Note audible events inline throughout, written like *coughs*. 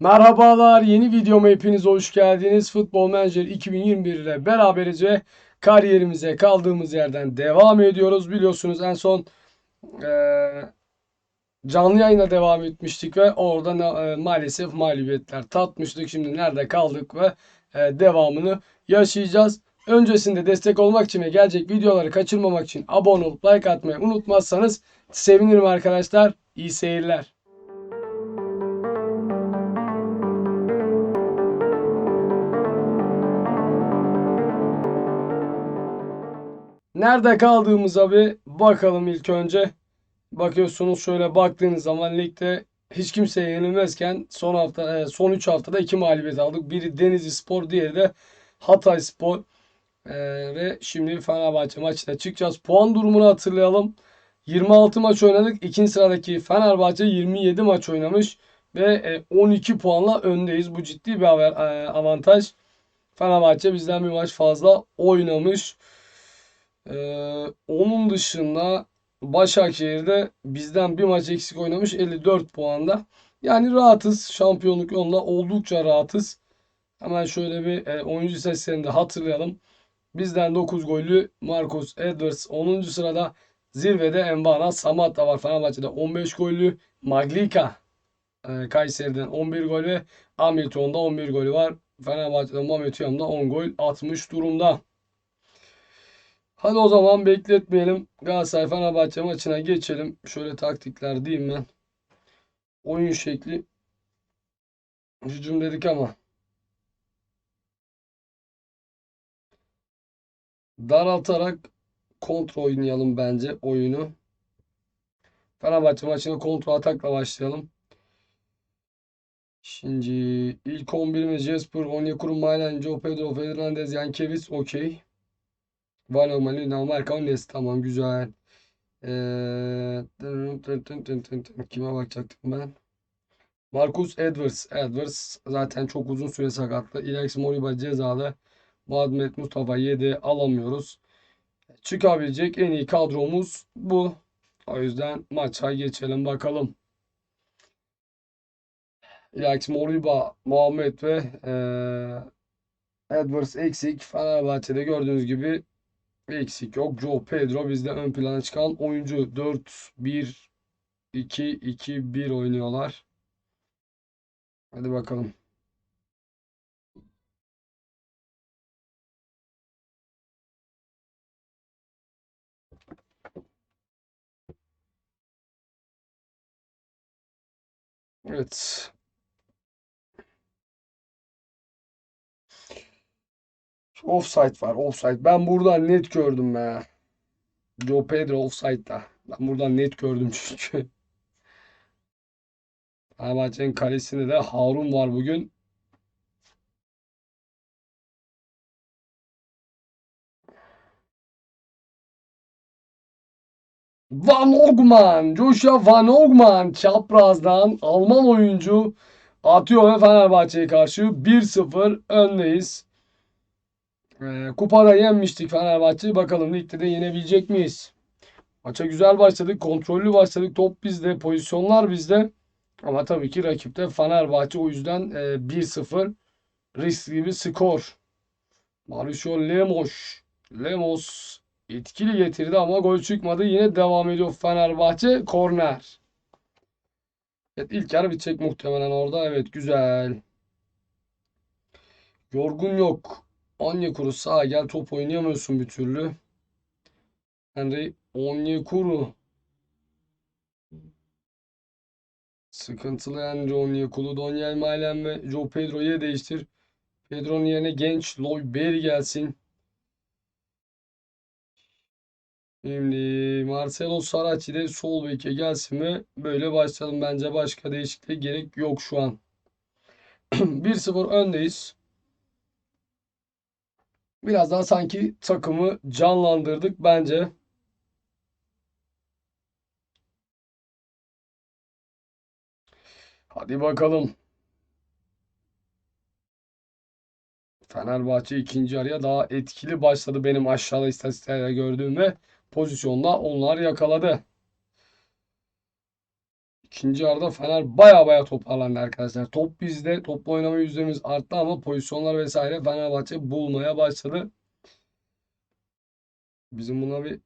Merhabalar, yeni videoma hepiniz hoş geldiniz. Futbol Manager 2021 ile beraberiz ve kariyerimize kaldığımız yerden devam ediyoruz. Biliyorsunuz en son eee, canlı yayına devam etmiştik ve orada eee, maalesef mağlubiyetler tatmıştık. Şimdi nerede kaldık ve eee, devamını yaşayacağız. Öncesinde destek olmak için ve gelecek videoları kaçırmamak için abone olup like atmayı unutmazsanız sevinirim arkadaşlar. İyi seyirler. Nerede kaldığımıza bir bakalım ilk önce. Bakıyorsunuz şöyle baktığınız zaman ligde hiç kimseye yenilmezken son hafta e, son 3 haftada 2 mağlubiyet aldık. Biri Denizli Spor, diğeri de Hatay Spor. E, ve şimdi Fenerbahçe maçına çıkacağız. Puan durumunu hatırlayalım. 26 maç oynadık. İkinci sıradaki Fenerbahçe 27 maç oynamış ve e, 12 puanla öndeyiz. Bu ciddi bir e, avantaj. Fenerbahçe bizden bir maç fazla oynamış. Ee, onun dışında Başakşehir'de bizden bir maç eksik oynamış 54 puanda. Yani rahatız. Şampiyonluk yolunda oldukça rahatız. Hemen şöyle bir e, oyuncu seslerini de hatırlayalım. Bizden 9 gollü Marcus Edwards 10. sırada. Zirvede Envana Samatta var. Fenerbahçe'de 15 gollü. Maglika e, Kayseri'den 11 gol ve Hamilton'da 11 golü var. Fenerbahçe'de Mehmet Uyam'da 10 gol atmış durumda. Hadi o zaman bekletmeyelim. Galatasaray Fenerbahçe maçına geçelim. Şöyle taktikler diyeyim ben. Oyun şekli hücum dedik ama daraltarak kontrol oynayalım bence oyunu. Fenerbahçe maçına kontrol atakla başlayalım. Şimdi ilk 11'imiz Jesper, Onyekuru, Maylen, Joe Pedro, Fernandez, Yankevis okey. Vano, Malina, Marka, Nes tamam güzel. Ee. Kime bakacaktım ben? Marcus Edwards. Edwards zaten çok uzun süre sakatlı. Ilex Moriba cezalı. Muhammed Mustafa 7 alamıyoruz. Çıkabilecek en iyi kadromuz bu. O yüzden maça geçelim bakalım. Ilex Moriba, Muhammed ve eee, Edwards eksik. Fenerbahçe'de gördüğünüz gibi eksik yok. Joe Pedro bizde ön plana çıkan oyuncu. 4-1 2-2-1 oynuyorlar. Hadi bakalım. Evet. Offside var. Offside. Ben buradan net gördüm be. Joe Pedro offside'da. Ben buradan net gördüm *laughs* çünkü. Fenerbahçe'nin kalesinde de Harun var bugün. Van Ogman, Joshua Van Ogman çaprazdan Alman oyuncu atıyor ve Fenerbahçe'ye karşı 1-0 öndeyiz. Ee, kupada yenmiştik Fenerbahçe'yi. Bakalım ligde de yenebilecek miyiz? Maça güzel başladık. Kontrollü başladık. Top bizde. Pozisyonlar bizde. Ama tabii ki rakipte Fenerbahçe. O yüzden e, 1-0 riskli bir skor. Mauricio Lemos. Lemos etkili getirdi ama gol çıkmadı. Yine devam ediyor Fenerbahçe. Korner. Evet ilk yarı bitecek muhtemelen orada. Evet güzel. Yorgun yok. Onyekuru sağa gel top oynayamıyorsun bir türlü. Henry Onyekuru. Sıkıntılı Henry Onyekuru. Daniel Malen ve Joe Pedro'yu değiştir. Pedro'nun yerine genç Loy Berry gelsin. Şimdi Marcelo Saracchi de sol beke gelsin ve böyle başlayalım. Bence başka değişikliğe gerek yok şu an. *clears throat* 1-0 öndeyiz. Biraz daha sanki takımı canlandırdık bence. Hadi bakalım. Fenerbahçe ikinci yarıya daha etkili başladı benim aşağıda istatistiklerde gördüğüm ve pozisyonda onlar yakaladı. İkinci yarıda Fener baya baya toparlandı arkadaşlar. Top bizde. Topla oynama yüzdemiz arttı ama pozisyonlar vesaire Fenerbahçe bulmaya başladı. Bizim buna bir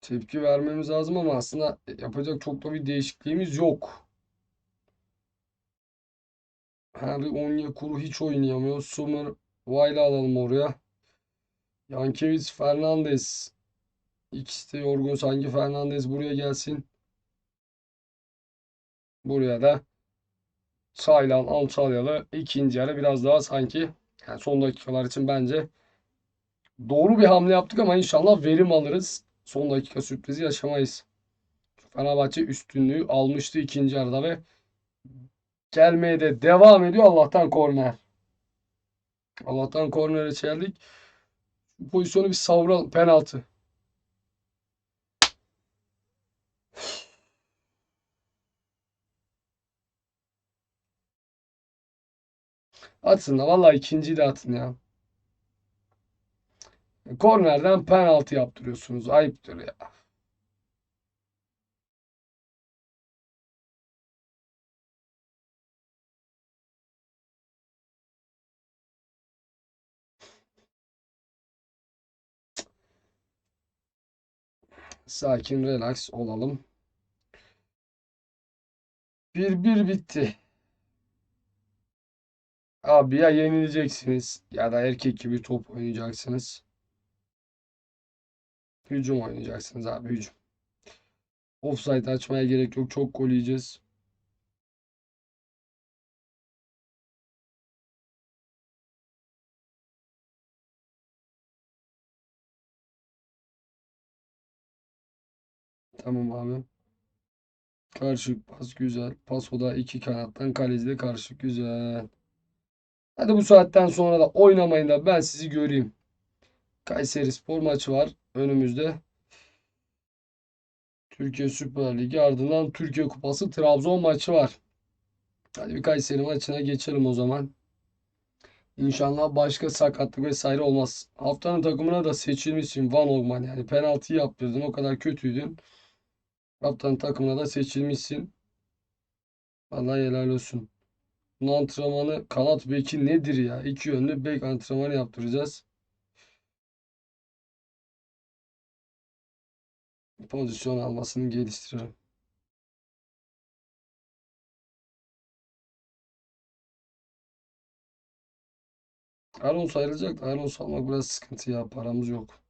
tepki vermemiz lazım ama aslında yapacak çok da bir değişikliğimiz yok. Henry Onyekuru hiç oynayamıyor. Sommer Vayla alalım oraya. Yankevic Fernandez. İkisi de yorgun. Sanki Fernandez buraya gelsin. Buraya da Saylan Antalyalı ikinci yarı biraz daha sanki yani son dakikalar için bence doğru bir hamle yaptık ama inşallah verim alırız. Son dakika sürprizi yaşamayız. Fenerbahçe üstünlüğü almıştı ikinci yarıda ve gelmeye de devam ediyor. Allah'tan korner. Allah'tan kornere çeldik. Bu pozisyonu bir savuralım. Penaltı. Atın da vallahi ikinciyi de atın ya. Kornerden penaltı yaptırıyorsunuz. Ayıptır ya. Sakin, relax olalım. 1-1 bitti. Abi ya yenileceksiniz ya da erkek gibi top oynayacaksınız. Hücum oynayacaksınız abi hücum. Offside açmaya gerek yok. Çok gol yiyeceğiz. Tamam abi. Karşılık pas güzel. Pasoda iki kanattan kaleci de karşılık güzel. Hadi bu saatten sonra da oynamayın da ben sizi göreyim. Kayserispor maçı var önümüzde. Türkiye Süper Ligi ardından Türkiye Kupası Trabzon maçı var. Hadi bir Kayseri maçına geçelim o zaman. İnşallah başka sakatlık vesaire olmaz. Haftanın takımına da seçilmişsin Van Ogman yani penaltı yaptırdın o kadar kötüydün. Haftanın takımına da seçilmişsin. Vallahi helal olsun. Antrenmanı kanat beki nedir ya? İki yönlü bek antrenmanı yaptıracağız. Pozisyon almasını geliştirelim. Alonso ayrılacak da Alonso almak biraz sıkıntı ya. Paramız yok.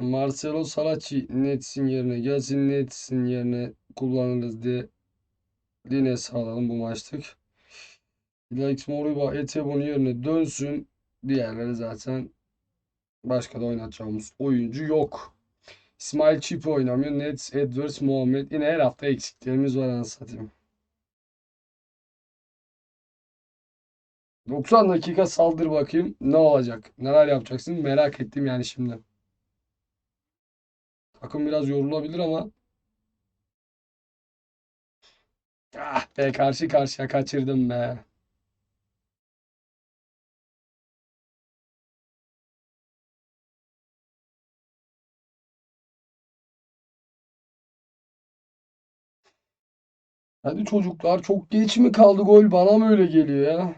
Marcelo Salacci Nets'in yerine gelsin. Nets'in yerine kullanırız diye yine sağladım bu maçlık. Alex Moriba Etebon yerine dönsün. Diğerleri zaten başka da oynatacağımız oyuncu yok. İsmail Çip oynamıyor. Nets, Edwards, Muhammed. Yine her hafta eksiklerimiz var anasını satayım. 90 dakika saldır bakayım. Ne olacak? Neler yapacaksın? Merak ettim yani şimdi. Takım biraz yorulabilir ama ah be karşı karşıya kaçırdım be. Hadi çocuklar çok geç mi kaldı gol bana mı öyle geliyor ya?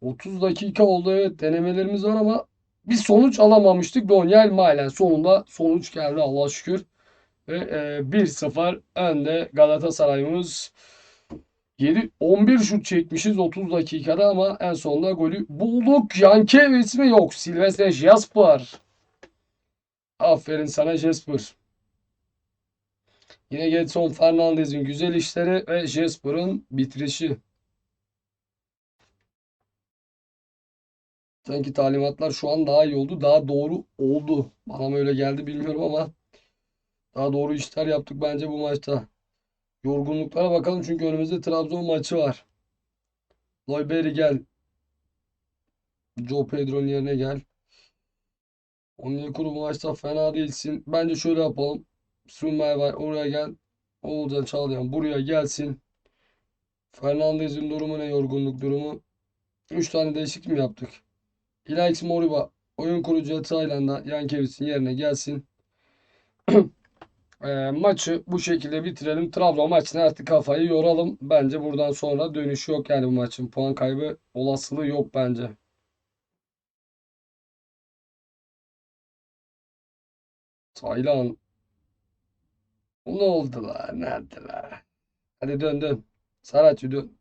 30 dakika oldu evet denemelerimiz var ama bir sonuç alamamıştık. Donyel Malen sonunda sonuç geldi Allah'a şükür. Ve e, 1-0 önde Galatasaray'ımız 7 11 şut çekmişiz 30 dakikada ama en sonunda golü bulduk. Yankevic mi? Yok. Silvestre Jasper. Aferin sana Jasper. Yine Gedson Fernandez'in güzel işleri ve Jasper'ın bitirişi. Sanki talimatlar şu an daha iyi oldu. Daha doğru oldu. Bana mı öyle geldi bilmiyorum ama daha doğru işler yaptık bence bu maçta. Yorgunluklara bakalım çünkü önümüzde Trabzon maçı var. Loyberi gel. Joe Pedro'nun yerine gel. Onyekuru bu maçta fena değilsin. Bence şöyle yapalım. Sunmay var oraya gel. Oğulcan Çağlayan buraya gelsin. Fernandez'in durumu ne? Yorgunluk durumu. 3 tane değişiklik mi yaptık? İlaix Moriba oyun kurucu Tayland'a Yankevis'in yerine gelsin. Eee, *clears throat* maçı bu şekilde bitirelim. Trabzon maçına artık kafayı yoralım. Bence buradan sonra dönüş yok yani bu maçın. Puan kaybı olasılığı yok bence. Taylan. Ne oldu la? Nerede la? Hadi dön dön. Saratçı dön.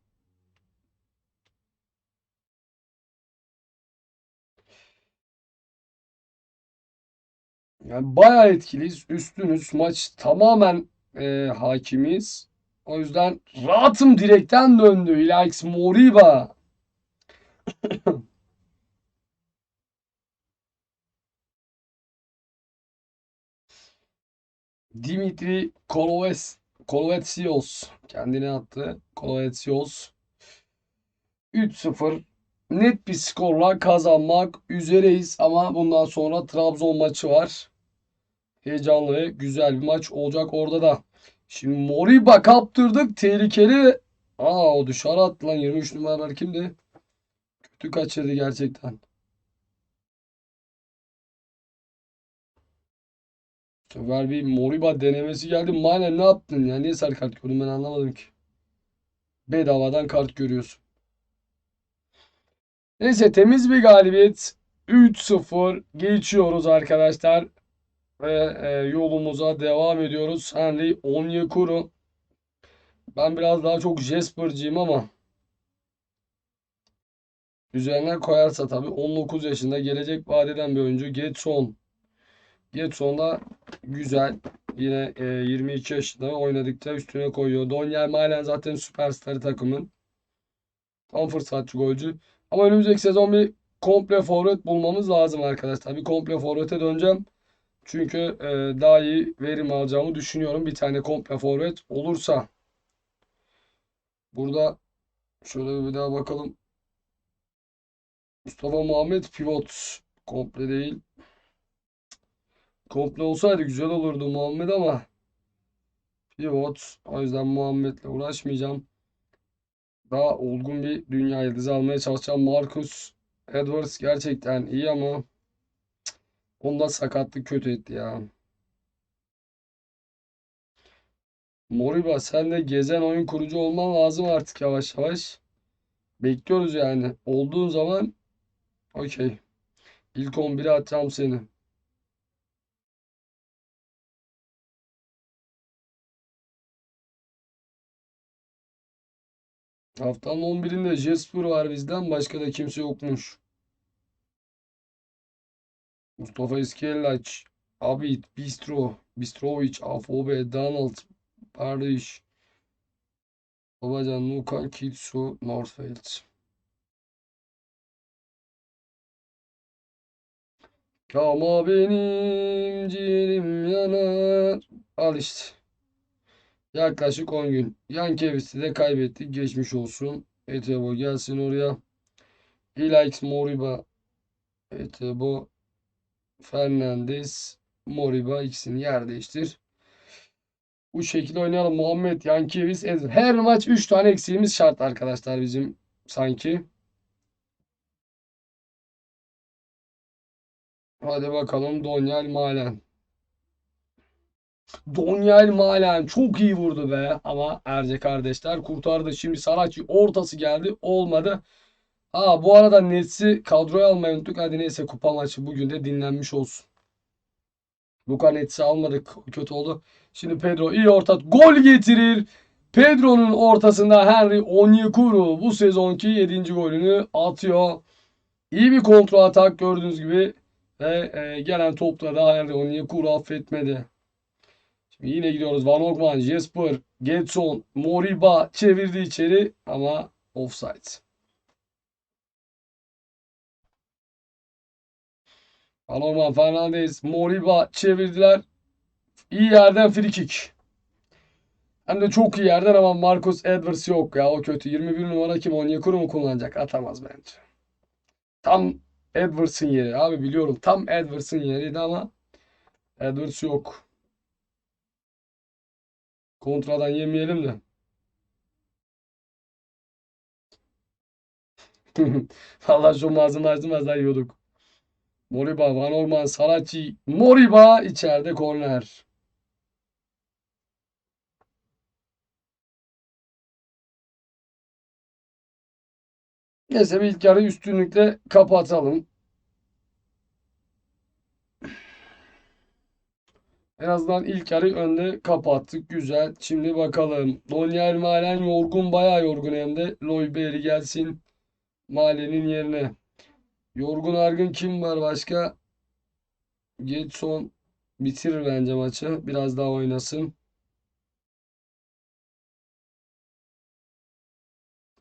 Yani bayağı etkiliyiz. Üstünüz. Maç tamamen e, hakimiz. O yüzden rahatım direkten döndü. Ilaix Moriba. *coughs* Dimitri Koloves, Kolovetsios kendine attı. Kolovetsios 3-0 net bir skorla kazanmak üzereyiz ama bundan sonra Trabzon maçı var. Heyecanlı güzel bir maç olacak orada da. Şimdi Moriba kaptırdık. Tehlikeli. Aa o dışarı attı lan. 23 numaralar kimdi? Kötü kaçırdı gerçekten. Sefer bir Moriba denemesi geldi. Mane ne yaptın ya? Niye sarı kart gördün ben anlamadım ki. Bedavadan kart görüyorsun. Neyse temiz bir galibiyet. 3-0 geçiyoruz arkadaşlar. Ve e, yolumuza devam ediyoruz. Henry Onyekuru. Ben biraz daha çok Jasper'cıyım ama üzerine koyarsa tabii 19 yaşında gelecek vadeden bir oyuncu. Getson. Getson da güzel. Yine e, 22 yaşında oynadıkça üstüne koyuyor. Donyel Malen zaten süperstar takımın. Tam fırsatçı golcü. Ama önümüzdeki sezon bir komple forvet bulmamız lazım arkadaşlar. Bir komple forvete döneceğim. Çünkü e, daha iyi verim alacağımı düşünüyorum. Bir tane komple forvet olursa. Burada şöyle bir daha bakalım. Mustafa Muhammed pivot. Komple değil. Komple olsaydı güzel olurdu Muhammed ama pivot. O yüzden Muhammed'le uğraşmayacağım. Daha olgun bir dünya yıldızı almaya çalışacağım. Marcus Edwards gerçekten iyi ama onda sakatlık kötü etti ya. Moriba sen de gezen oyun kurucu olman lazım artık yavaş yavaş. Bekliyoruz yani. Olduğun zaman okey. İlk 11'e atacağım seni. Haftanın 11'inde Jesper var bizden. Başka da kimse yokmuş. Mustafa İskellaç, Abid, Bistro, Bistrovic, Afobe, Donald, Barış, Babacan, Nukan, Kitsu, Northfield. Ama benim ciğerim yanar. Al işte. Yaklaşık 10 gün. Yankevis'i de kaybettik. Geçmiş olsun. Etebo gelsin oraya. Ilaix Moriba. Etebo. Fernandez. Moriba ikisini yer değiştir. Bu şekilde oynayalım. Muhammed Yankevis. Ezra. Her maç 3 tane eksiğimiz şart arkadaşlar bizim sanki. Hadi bakalım Donyal Malen. Donyal Malen çok iyi vurdu be ama Erce kardeşler kurtardı. Şimdi Saratçı ortası geldi. Olmadı. Ha bu arada Nets'i kadroya almayı unuttuk. Hadi neyse kupa maçı bugün de dinlenmiş olsun. Luka Nets'i almadık. Kötü oldu. Şimdi Pedro iyi orta gol getirir. Pedro'nun ortasında Henry Onyekuru bu sezonki 7. golünü atıyor. İyi bir kontrol atak gördüğünüz gibi ve e, gelen topla da Henry Onyekuru affetmedi. Şimdi yine gidiyoruz. Van Ogman, Jesper, Getson, Moriba çevirdi içeri ama offside. Van Ogman, Fernandez, Moriba çevirdiler. İyi yerden free kick. Hem de çok iyi yerden ama Marcus Edwards yok ya o kötü. 21 numara kim Onyekuru mu kullanacak? Atamaz bence. Tam Edwards'ın yeri. Abi biliyorum tam Edwards'ın yeriydi ama Edwards yok. Kontradan yemeyelim de. *laughs* Vallahi şu ağzını açtım az daha yiyorduk. Moriba, Van Orman, Saracchi, Moriba içeride korner. Neyse bir ilk yarı üstünlükle kapatalım. En azından ilk yarı önde kapattık. Güzel. Şimdi bakalım. Donyal Malen yorgun. Bayağı yorgun hem de. Loyberi gelsin. Malen'in yerine. Yorgun argın kim var başka? Getson bitirir bence maçı. Biraz daha oynasın.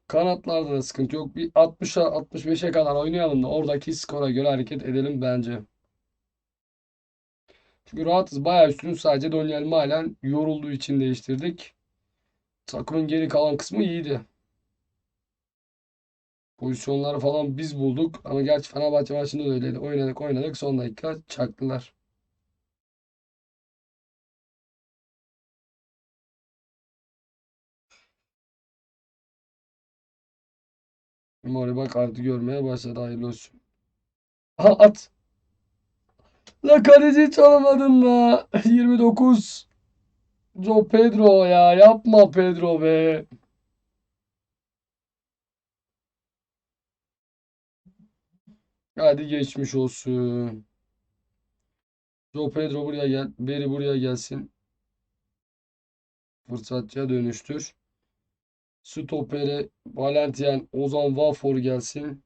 Kanatlarda da sıkıntı yok. Bir 60'a 65'e kadar oynayalım da oradaki skora göre hareket edelim bence. Çünkü rahatız. Bayağı üstünüz. Sadece Donyal Malen yorulduğu için değiştirdik. Takımın geri kalan kısmı iyiydi. Pozisyonları falan biz bulduk. Ama gerçi Fenerbahçe maçında da öyleydi. Oynadık oynadık. Son dakika çaktılar. Mori bak artık görmeye başladı. Hayırlı olsun. Aha at. La kaleci hiç alamadın la. *laughs* 29. Joe Pedro ya. Yapma Pedro be. Hadi geçmiş olsun. Joe Pedro buraya gel. Beri buraya gelsin. Fırsatçıya dönüştür. Stopere Valentien Ozan Vafor gelsin.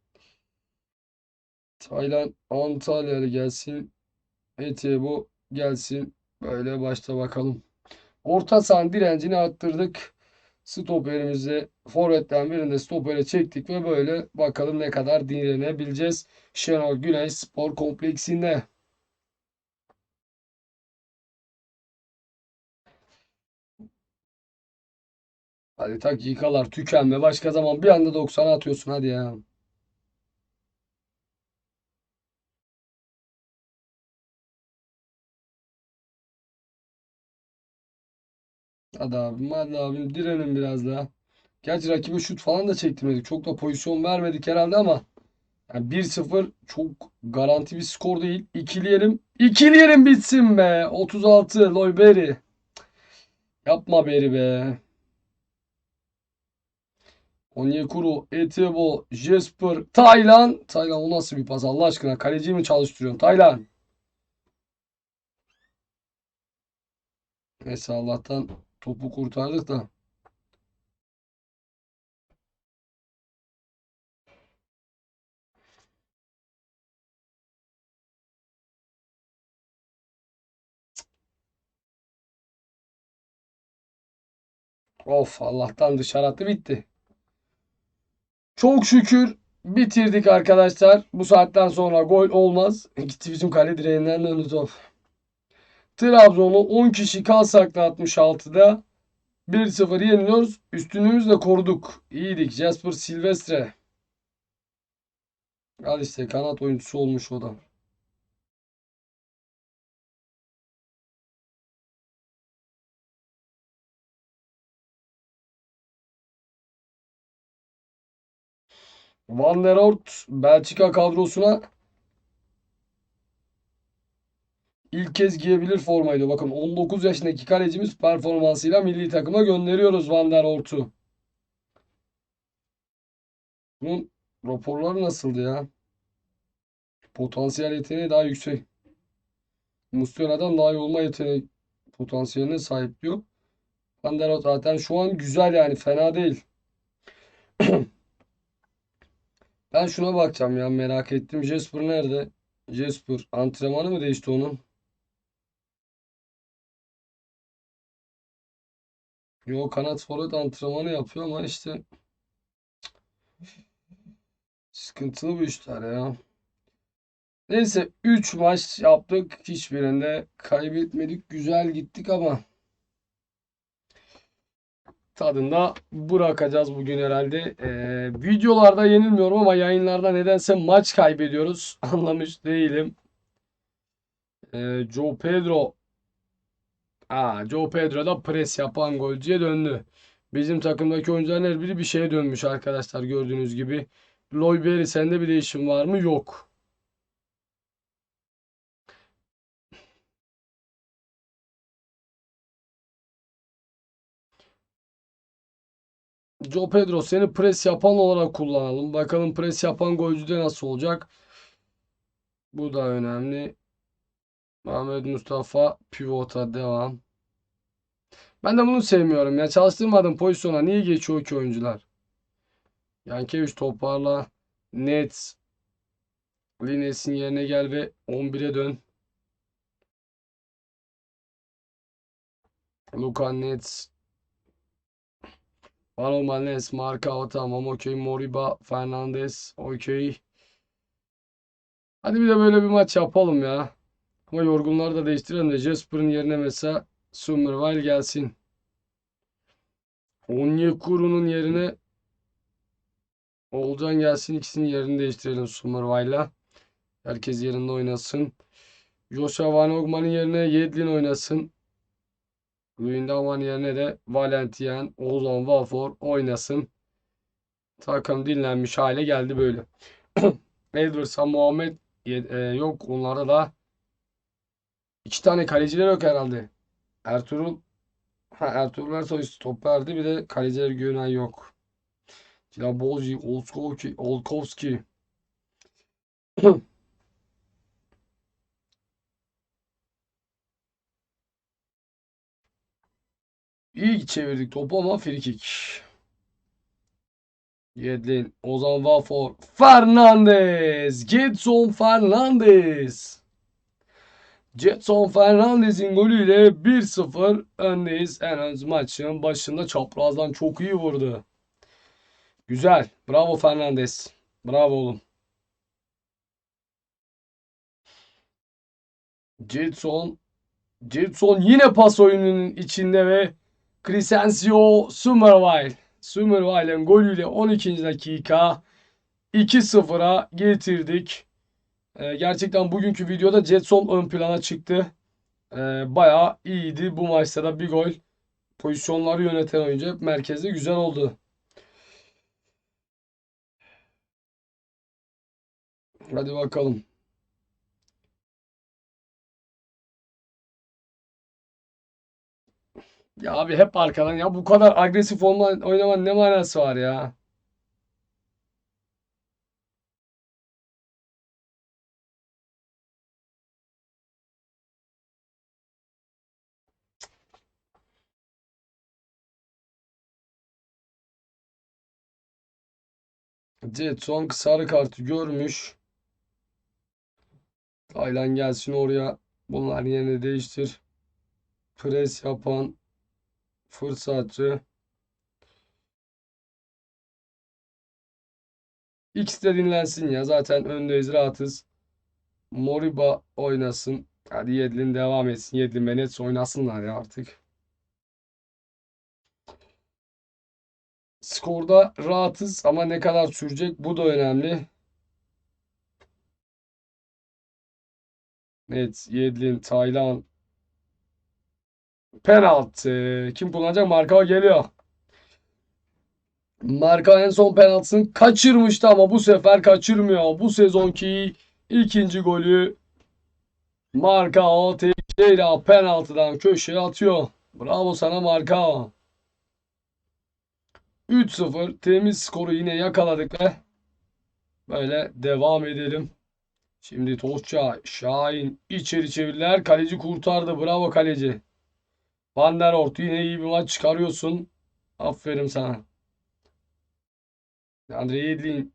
Taylan Antalyalı gelsin. Etebo gelsin. Böyle başta bakalım. Orta sahanın direncini arttırdık. Stoperimizi forvetten birinde stopere çektik ve böyle bakalım ne kadar direnebileceğiz. Şenol Güneş Spor Kompleksinde. Hadi dakikalar tükenme. Başka zaman bir anda 90'a atıyorsun hadi ya. Hadi abim hadi abim direnin biraz daha. Gerçi rakibe şut falan da çektirmedik. Çok da pozisyon vermedik herhalde ama yani 1-0 çok garanti bir skor değil. İkileyelim. İkileyelim bitsin be. 36 Loy Berry. Yapma Berry be. Onyekuru, Etebo, Jesper, Taylan. Taylan o nasıl bir pas Allah aşkına? Kaleciyi mi çalıştırıyorsun? Taylan. Neyse Allah'tan topu kurtardık da. Of Allah'tan dışarı attı bitti. Çok şükür bitirdik arkadaşlar. Bu saatten sonra gol olmaz. Gitti bizim kale direğinden döndü top. Trabzon'u 10 kişi kalsak da 66'da 1-0 yeniliyoruz. Üstünlüğümüzü de koruduk. İyiydik. Jasper Silvestre. Al işte kanat oyuncusu olmuş o da. Van der Oort Belçika kadrosuna ilk kez giyebilir formaydı. Bakın 19 yaşındaki kalecimiz performansıyla milli takıma gönderiyoruz Van der Oort'u. Bunun raporları nasıldı ya? Potansiyel yeteneği daha yüksek. Muslera'dan daha iyi olma yeteneği potansiyeline sahip diyor. Van der Oort zaten şu an güzel yani fena değil. *clears throat* Ben şuna bakacağım ya merak ettim. Jasper nerede? Jasper antrenmanı mı değişti onun? Yo kanat forvet antrenmanı yapıyor ama işte sıkıntılı bu işler ya. Neyse 3 maç yaptık. Hiçbirinde kaybetmedik. Güzel gittik ama tadında bırakacağız bugün herhalde. Ee, videolarda yenilmiyorum ama yayınlarda nedense maç kaybediyoruz. *laughs* Anlamış değilim. Ee, Joe Pedro Aa, Joe Pedro da pres yapan golcüye döndü. Bizim takımdaki oyuncuların her biri bir şeye dönmüş arkadaşlar gördüğünüz gibi. Loyberi sende bir değişim var mı? Yok. Joe Pedro seni pres yapan olarak kullanalım. Bakalım pres yapan golcüde nasıl olacak? Bu da önemli. Ahmet Mustafa pivota devam. Ben de bunu sevmiyorum ya. Çalıştırmadığım pozisyona niye geçiyor ki oyuncular? Yankeviç toparla. Nets. Lines'in yerine gel ve 11'e dön. Luka Nets. Valomanes, Marka tamam okey. Moriba, Fernandez okey. Hadi bir de böyle bir maç yapalım ya. Ama yorgunları da değiştirelim de Jasper'ın yerine mesela Summerville gelsin. Onyekuru'nun yerine Olcan gelsin. ikisinin yerini değiştirelim Summerville'la. Herkes yerinde oynasın. Joshua Van Ogman'ın yerine Yedlin oynasın. Luyendama'nın yerine de Valentien, Ozan Vafor oynasın. Takım dinlenmiş hale geldi böyle. *coughs* Edwards'a Muhammed e, yok. Onlarda da iki tane kaleciler yok herhalde. Ertuğrul ha, Ertuğrul Ersoy stoperdi. Bir de kaleciler Günay yok. Cilabozi, Olkowski, Olkowski. *clears throat* İyi çevirdik topu ama frikik. Yedlin, Ozan Vafor, Fernandez, Getson Fernandez. Jetson Fernandez'in golüyle 1-0 öndeyiz. En az maçın başında çaprazdan çok iyi vurdu. Güzel. Bravo Fernandez. Bravo oğlum. Jetson Jetson yine pas oyununun içinde ve Crescencio Summerville. Summerville'in golüyle 12. dakika 2-0'a getirdik. Ee, gerçekten bugünkü videoda Jetson ön plana çıktı. Ee, bayağı iyiydi. Bu maçta da bir gol. Pozisyonları yöneten oyuncu hep merkezde güzel oldu. Hadi bakalım. Ya abi hep arkadan ya bu kadar agresif olma, oynaman ne manası var ya? Jetson sarı kartı görmüş. Taylan gelsin oraya. Bunlar yerini değiştir. Pres yapan fırsatçı. İkisi de dinlensin ya. Zaten öndeyiz rahatız. Moriba oynasın. Hadi Yedlin devam etsin. Yedlin ve Nets oynasınlar ya artık. Skorda rahatız ama ne kadar sürecek bu da önemli. Nets, Yedlin, Taylan. Penaltı. Kim kullanacak? Marka geliyor. Marka en son penaltısını kaçırmıştı ama bu sefer kaçırmıyor. Bu sezonki ikinci golü Marka Teixeira penaltıdan köşeye atıyor. Bravo sana Marka. 3-0 temiz skoru yine yakaladık ve böyle devam edelim. Şimdi Tosça, Şahin içeri çevirdiler. Kaleci kurtardı. Bravo kaleci. Van der Ort yine iyi bir maç çıkarıyorsun. Aferin sana. Andre Yedlin.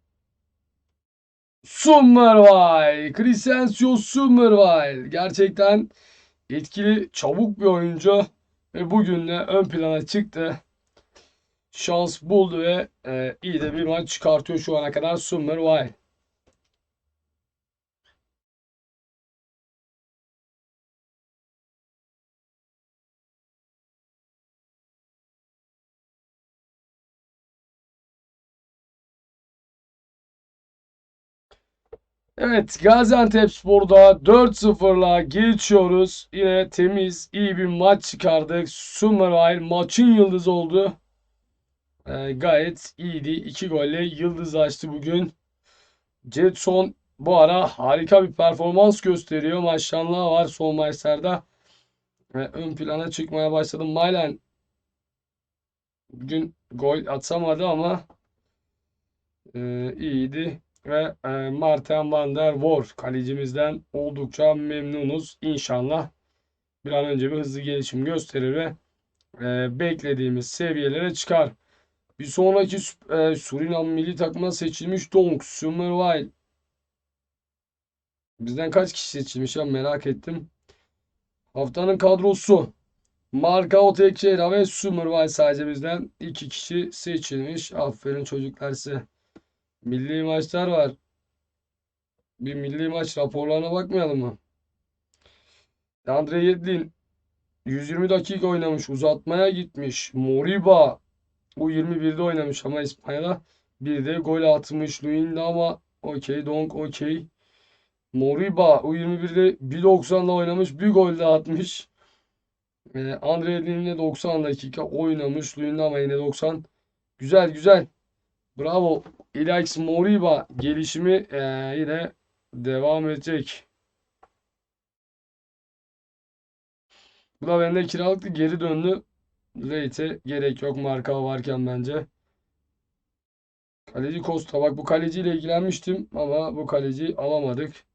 Summerville. Crescencio Summerville. Gerçekten etkili, çabuk bir oyuncu. Ve bugün de ön plana çıktı. Şans buldu ve e, iyi de bir maç çıkartıyor şu ana kadar Summerville. Evet Gaziantepspor'da 4-0'la geçiyoruz. Yine temiz iyi bir maç çıkardık. Summerville maçın yıldızı oldu. Ee, gayet iyiydi. 2 golle yıldız açtı bugün. Jetson bu ara harika bir performans gösteriyor. Maşallah var son maçlarda. Ve ön plana çıkmaya başladı. Malen bugün gol atamadı ama e, iyiydi. Ve e, Marten van der Voort kalecimizden oldukça memnunuz. İnşallah bir an önce bir hızlı gelişim gösterir ve e, beklediğimiz seviyelere çıkar. Bir sonraki e, Surinam milli takımına seçilmiş Donk Summerville. Bizden kaç kişi seçilmiş ya merak ettim. Haftanın kadrosu. Marka Teixeira ve Summerville sadece bizden iki kişi seçilmiş. Aferin çocuklar size. Milli maçlar var. Bir milli maç raporlarına bakmayalım mı? Andre Yedlin 120 dakika oynamış. Uzatmaya gitmiş. Moriba U21'de oynamış ama İspanya'da bir de gol atmış. Luyendama okey. Donk okey. Moriba U21'de 1.90'da oynamış. Bir gol de atmış. Ee, Andre yine 90 dakika oynamış. Luyendama yine 90. Güzel güzel. Bravo. Ilaix Moriba gelişimi ee, yine devam edecek. Bu da bende kiralıktı geri döndü. Rate'e gerek yok marka varken bence. Kaleci Costa. Bak bu kaleciyle ilgilenmiştim ama bu kaleciyi alamadık.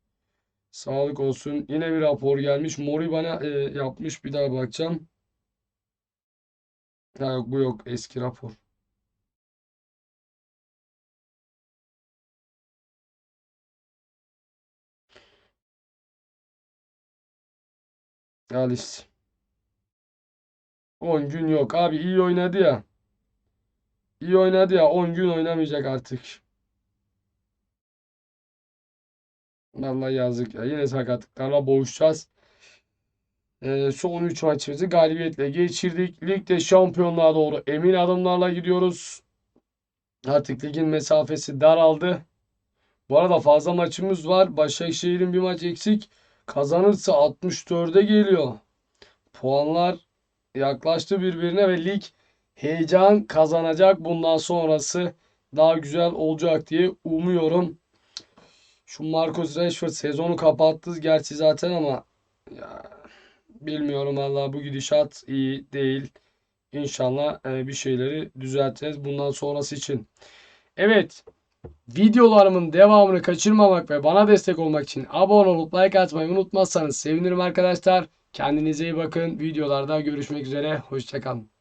Sağlık olsun. Yine bir rapor gelmiş. Mori bana e, yapmış. Bir daha bakacağım. Ha yok bu yok. Eski rapor. Al işte. 10 gün yok. Abi iyi oynadı ya. İyi oynadı ya. 10 gün oynamayacak artık. Vallahi yazık ya. Yine sakatlıklarla boğuşacağız. Ee, son 3 maçımızı galibiyetle geçirdik. Ligde şampiyonluğa doğru emin adımlarla gidiyoruz. Artık ligin mesafesi daraldı. Bu arada fazla maçımız var. Başakşehir'in bir maç eksik. Kazanırsa 64'e geliyor. Puanlar yaklaştı birbirine ve lig heyecan kazanacak. Bundan sonrası daha güzel olacak diye umuyorum. Şu Marcus Rashford sezonu kapattı gerçi zaten ama ya, bilmiyorum Allah bu gidişat iyi değil. İnşallah e, bir şeyleri düzelteceğiz bundan sonrası için. Evet. Videolarımın devamını kaçırmamak ve bana destek olmak için abone olup like atmayı unutmazsanız sevinirim arkadaşlar. Kendinize iyi bakın. Videolarda görüşmek üzere. Hoşçakalın.